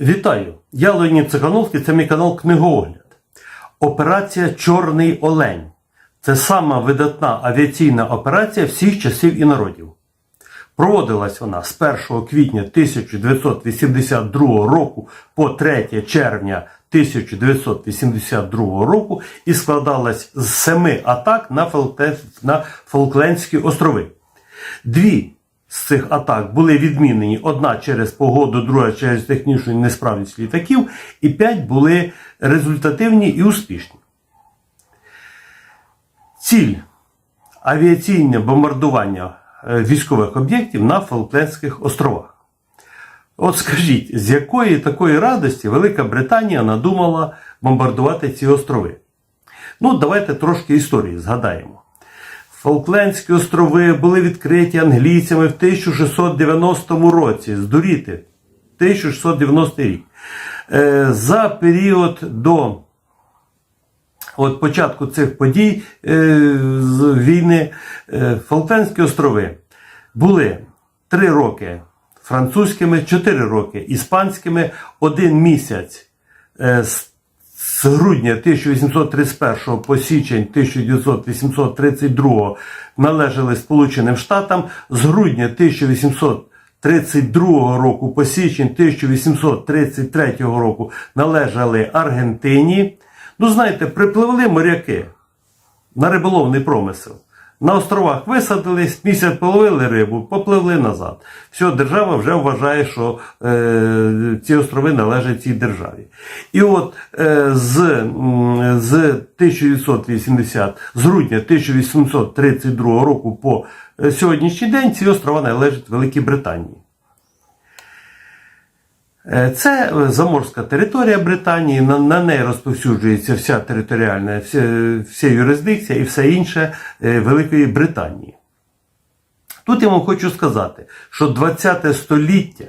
Вітаю! Я Леонід Цихановський, це мій канал Книгоогляд. Операція Чорний Олень. Це сама видатна авіаційна операція всіх часів і народів. Проводилась вона з 1 квітня 1982 року по 3 червня 1982 року і складалась з семи атак на Фолклендські острови. Дві з цих атак були відмінені: одна через погоду, друга через технічну несправність літаків, і п'ять були результативні і успішні. Ціль авіаційне бомбардування е, військових об'єктів на Фолклендських островах. От скажіть, з якої такої радості Велика Британія надумала бомбардувати ці острови? Ну, давайте трошки історії згадаємо. Фолклендські острови були відкриті англійцями в 1690 році. Здуріти, 1690 рік. Е, За період до от початку цих подій е, з війни е, Фолклендські острови були 3 роки французькими, 4 роки іспанськими, один місяць з грудня 1831 по січень 1932 належали Сполученим Штатам, з грудня 1832 року по січень 1833 року належали Аргентині. Ну, знаєте, припливли моряки на риболовний промисел. На островах висадились, місяць половили рибу, попливли назад. Все, держава вже вважає, що е, ці острови належать цій державі. І от е, з, з 1980, з грудня 1832 року по е, сьогоднішній день ці острова належать Великій Британії. Е, Це заморська територія Британії, на, на неї розповсюджується вся територіальна, вся, вся юрисдикція і все інше е, Великої Британії. Тут я вам хочу сказати, що 20 століття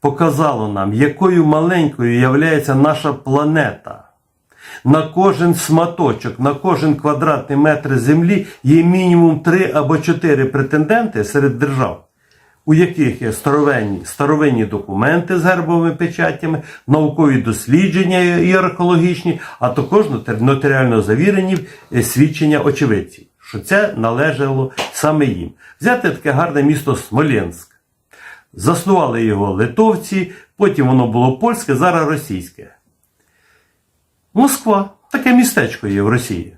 показало нам, якою маленькою є наша планета. На кожен сматочок, на кожен квадратний метр землі є мінімум 3 або 4 претенденти серед держав у яких є старовинні, старовинні документи з гербовими печаттями, наукові дослідження і археологічні, а також нотар- нотаріально завірені е, свідчення очевидців, що це належало саме їм. Взяти таке гарне місто Смоленськ. Заснували його литовці, потім воно було польське, зараз російське. Москва таке містечко є в Росії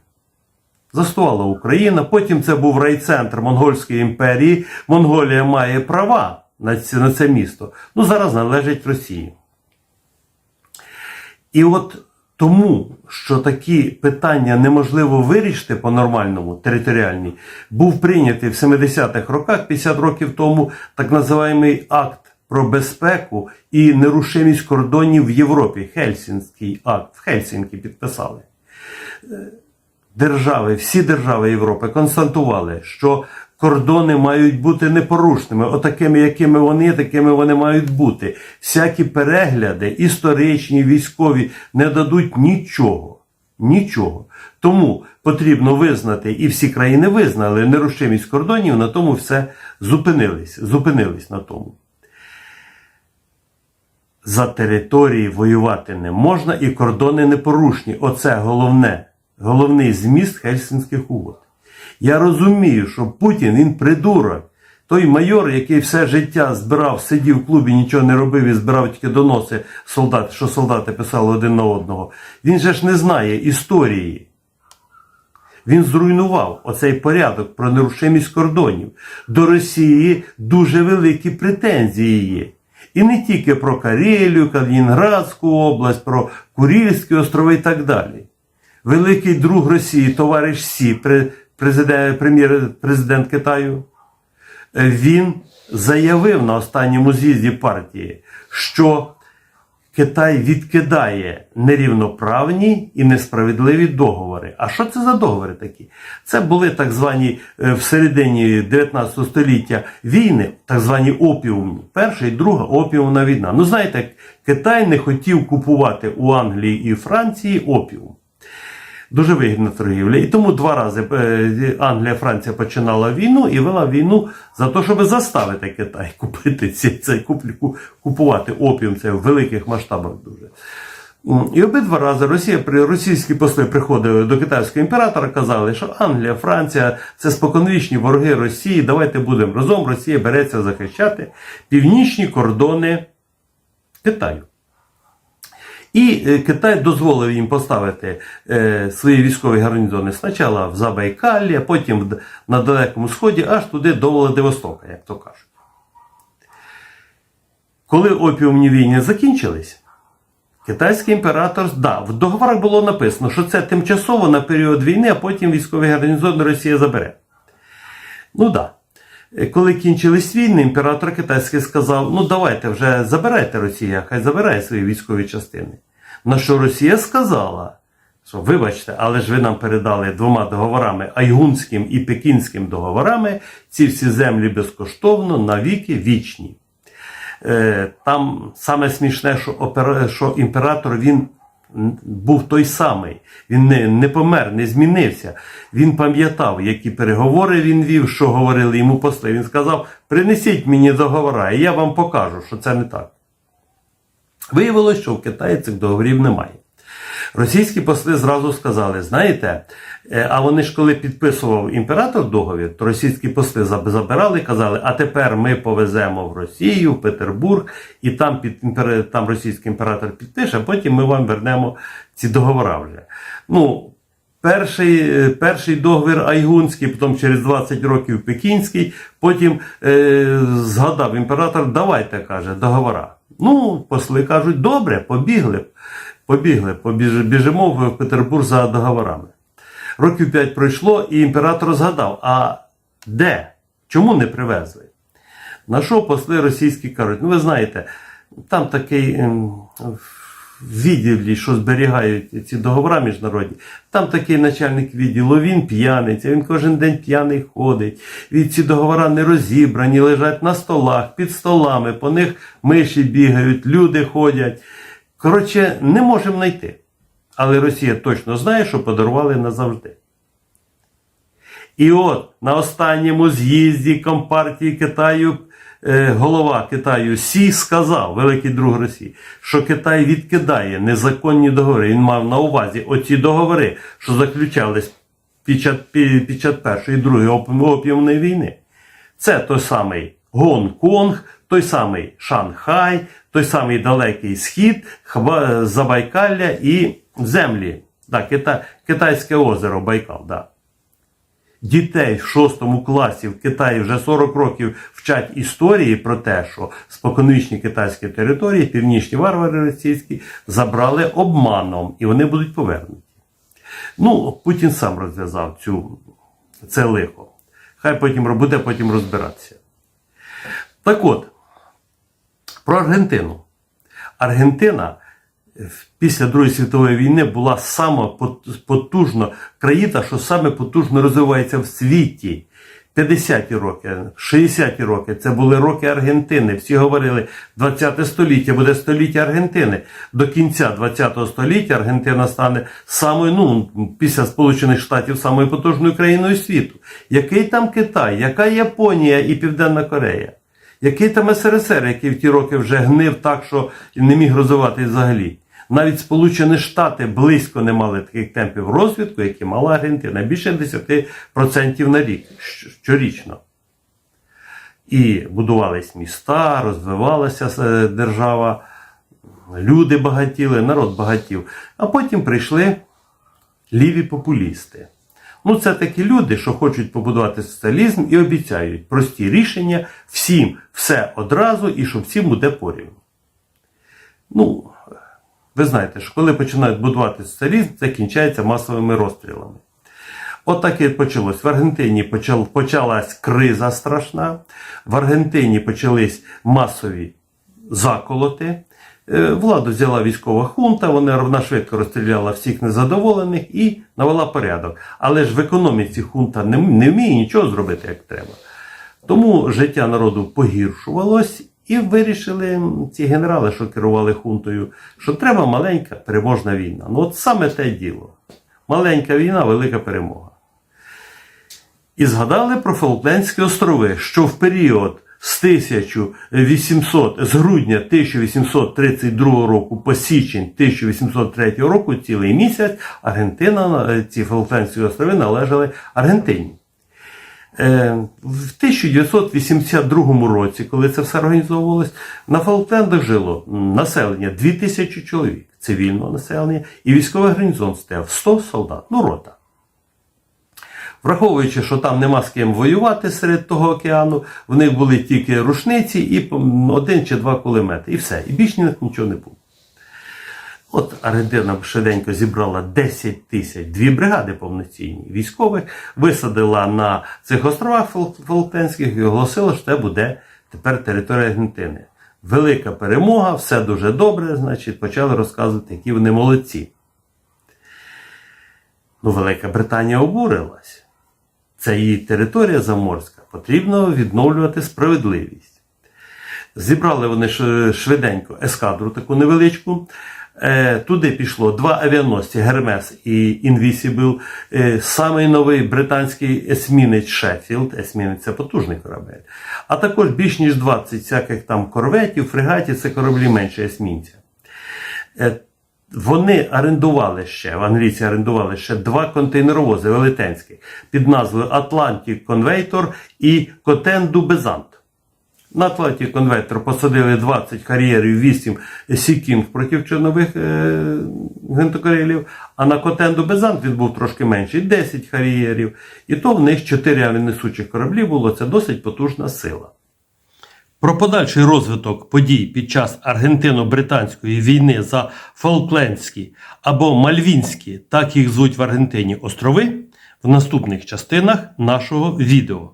заснувала Україна. Потім це був райцентр Монгольської імперії. Монголія має права на це, на це місто. Ну, зараз належить Росії. І от тому, що такі питання неможливо вирішити по-нормальному, територіальні, був прийнятий в 70-х роках, 50 років тому, так називаємий акт про безпеку і нерушимість кордонів в Європі. Хельсінський акт в Хельсінкі підписали держави, всі держави Європи констатували, що кордони мають бути непорушними, отакими, якими вони, такими вони мають бути. Всякі перегляди, історичні, військові, не дадуть нічого. Нічого. Тому потрібно визнати, і всі країни визнали нерушимість кордонів, на тому все зупинились, зупинились на тому. За території воювати не можна і кордони непорушні. Оце головне, головний зміст Хельсинських угод. Я розумію, що Путін він придурок. Той майор, який все життя збирав, сидів в клубі, нічого не робив і збирав тільки доноси солдат, що солдати писали один на одного. Він же ж не знає історії. Він зруйнував оцей порядок про нерушимість кордонів. До Росії дуже великі претензії є. І не тільки про Карелію, Калінінградську область, про Курильські острови і так далі. Великий друг Росії, товариш Сі, президент, прем'єр-президент Китаю, е, він заявив на останньому з'їзді партії, що Китай відкидає нерівноправні і несправедливі договори. А що це за договори такі? Це були так звані е, в середині 19 століття війни, так звані опіумні. Перша і друга опіумна війна. Ну знаєте, Китай не хотів купувати у Англії і Франції опіум. Дуже вигідна торгівля. І тому два рази е, Англія, Франція починала війну і вела війну за те, щоб заставити Китай купити ці, цей куплю, купувати опіум це в великих масштабах дуже. І обидва рази Росія російські посли приходили до китайського імператора, казали, що Англія, Франція це споконвічні вороги Росії. Давайте будемо разом. Росія береться захищати північні кордони Китаю. І е, Китай дозволив їм поставити е, свої військові гарнізони спочатку в Забайкалі, а потім на Далекому Сході, аж туди до Владивостока, як то кажуть. Коли опіумні війни закінчились, китайський імператор да, в договорах було написано, що це тимчасово на період війни, а потім військові гарнізони Росія забере. Ну. Да. Е, Коли кінчились війни, імператор китайський сказав: ну давайте вже забирайте Росія, хай забирає свої військові частини. На що Росія сказала, що вибачте, але ж ви нам передали двома договорами Айгунським і Пекінським договорами ці всі землі безкоштовно навіки вічні. Е, Там саме смішне, що, опера... що імператор він був той самий. Він не, не помер, не змінився. Він пам'ятав, які переговори він вів, що говорили йому посли. Він сказав: принесіть мені договора, і я вам покажу, що це не так. Виявилось, що в Китаї цих договорів немає. Російські посли зразу сказали: знаєте, е, а вони ж коли підписував імператор договір, то російські посли забирали і казали, а тепер ми повеземо в Росію, в Петербург, і там, під, там російський імператор підпише, а потім ми вам вернемо ці договори вже. Ну, Перший, е, перший договір Айгунський, потім через 20 років Пекінський, потім е, згадав імператор, давайте, каже, договора. Ну, посли кажуть, добре, побігли, побігли, побіж, біжимо в Петербург за договорами. Років 5 пройшло, і імператор згадав, а де? Чому не привезли? На що посли російські кажуть? Ну, ви знаєте, там такий ем, відділі, що зберігають ці договори міжнародні, там такий начальник відділу, він п'яниця, він кожен день п'яний ходить. Від ці договори не розібрані, лежать на столах, під столами, по них миші бігають, люди ходять. Коротше, не можемо знайти. Але Росія точно знає, що подарували назавжди. І от на останньому з'їзді Компартії Китаю голова Китаю Сі сказав, великий друг Росії, що Китай відкидає незаконні договори. Він мав на увазі оці договори, що заключались під час, під, час Першої і Другої опі- опіумної війни. Це той самий Гонконг, той самий Шанхай, той самий Далекий Схід, Забайкалля і землі. Да, Кита, Китайське озеро Байкал. Да. Дітей в шостому класі в Китаї вже 40 років вчать історії про те, що споконвічні китайські території, північні варвари російські, забрали обманом і вони будуть повернуті. Ну, Путін сам розв'язав цю, це лихо. Хай потім буде потім розбиратися. Так от, про Аргентину. Аргентина після Другої світової війни була сама потужна країна, що саме потужно розвивається в світі. 50-ті роки, 60-ті роки це були роки Аргентини. Всі говорили, 20 століття буде століття Аргентини. До кінця 20 століття Аргентина стане самою, ну, після Сполучених Штатів, самою потужною країною світу. Який там Китай, яка Японія і Південна Корея? Який там СРСР, який в ті роки вже гнив так, що не міг розвиватись взагалі? Навіть Сполучені Штати близько не мали таких темпів розвитку, які мала Аргентина, більше 10% на рік щорічно. І будувались міста, розвивалася е, держава, люди багатіли, народ багатів. А потім прийшли ліві популісти. Ну, це такі люди, що хочуть побудувати соціалізм і обіцяють прості рішення, всім все одразу і що всім буде порівну. Ну, ви знаєте, що коли починають будувати соціалізм, це кінчається масовими розстрілами. От так і почалось. В Аргентині почал, почалась криза страшна, в Аргентині почались масові заколоти. Е, Владу взяла військова хунта, вона швидко розстріляла всіх незадоволених і навела порядок. Але ж в економіці хунта не вміє нічого зробити як треба. Тому життя народу погіршувалось, і вирішили ці генерали, що керували хунтою, що треба маленька переможна війна. Ну от саме те діло. Маленька війна, велика перемога. І згадали про Фолклендські острови, що в період з 1800, з грудня 1832 року по січень 1803 року, цілий місяць, Аргентина, е, ці Фолклендські острови належали Аргентині. Е, В 1982 році, коли це все організовувалось, на Фолклендах жило населення 2000 чоловік цивільного населення, і військовий гарнізон стояв 100 солдат, ну рота. Враховуючи, що там нема з ким воювати серед того океану, в них були тільки рушниці і один чи два кулемети. І все. І більш ні- нічого не було. От Аргентина швиденько зібрала 10 тисяч, дві бригади повноцінні військових, висадила на цих островах Фол- Фолклендських і оголосила, що це буде тепер територія Аргентини. Велика перемога, все дуже добре, значить, почали розказувати, які вони молодці. Ну, Велика Британія обурилась. Це її територія заморська. Потрібно відновлювати справедливість. Зібрали вони швиденько ескадру таку невеличку. Е, Туди пішло два авіаносці Гермес і Інвісібл. Е, Самий новий британський есмінець Шеффілд. Есмінець це потужний корабель. А також більш ніж 20 всяких там корветів, фрегатів, це кораблі менше есмінця. Е, Вони орендували ще, в англійці орендували ще два контейнеровози велетенські під назвою Atlantic Conveytor і Котенду Безант. На Atlantic Conveytor посадили 20 кар'єрів, 8 Сікінг проти човнових е, гвинтокрилів, а на Котенду Безант він був трошки менший 10 кар'єрів. І то в них 4 авіанесучих кораблі було. Це досить потужна сила. Про подальший розвиток подій під час аргентино-британської війни за Фолклендські або Мальвінські, так їх звуть в Аргентині, острови в наступних частинах нашого відео.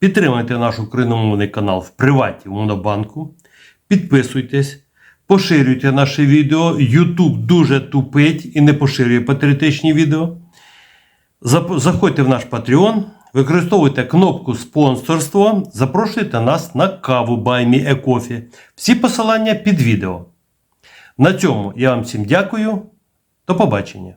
Підтримайте наш україномовний канал в приваті в Монобанку. Підписуйтесь, поширюйте наше відео. YouTube дуже тупить і не поширює патріотичні відео. Заходьте в наш Patreon, використовуйте кнопку спонсорство, запрошуйте нас на каву Баймі Екофі. Всі посилання під відео. На цьому я вам всім дякую. До побачення.